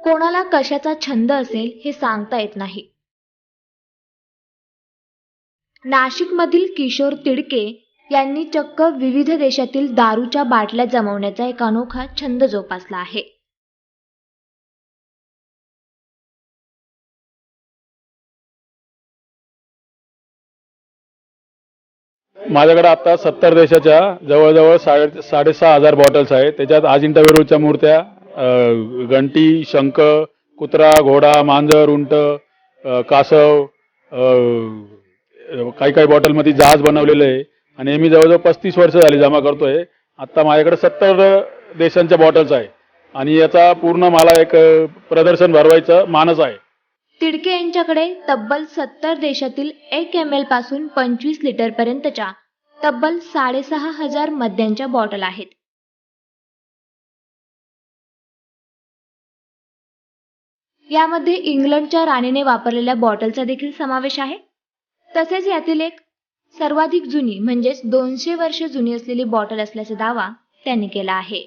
कोणाला कशाचा छंद असेल हे सांगता येत नाही. नाशिकमधील किशोर तिडके यांनी चक्क विविध देशातील दारूच्या बाटल्या जमवण्याचा एक अनोखा छंद जोपासला आहे. माझ्याकडे आता सत्तर देशाच्या जवळजवळ साडे साडेसहा हजार बॉटल्स आहेत. त्याच्यात अजिंठा वेरूळच्या मूर्त्या घंटी शंख कुत्रा घोडा मांजर उंट कासव काही काही बॉटलमध्ये जहाज बनवलेलं आहे. आणि हे मी जवळजवळ पस्तीस वर्ष झाली जमा करतोय. आता माझ्याकडे सत्तर देशांच्या बॉटल्स आहे आणि याचा पूर्ण मला एक प्रदर्शन भरवायचं मानस आहे. तिडके यांच्याकडे तब्बल सत्तर देशातील एक एम एलपासून पंचवीस लिटर पर्यंतच्या तब्बल साडेसहा हजार मद्यांच्या बॉटल आहेत. यामध्ये इंग्लंडच्या राणीने वापरलेल्या बॉटलचा देखील समावेश आहे. तसेच यातील एक सर्वाधिक जुनी म्हणजेच दोनशे वर्ष जुनी असलेली बॉटल असल्याचा दावा त्यांनी केला आहे.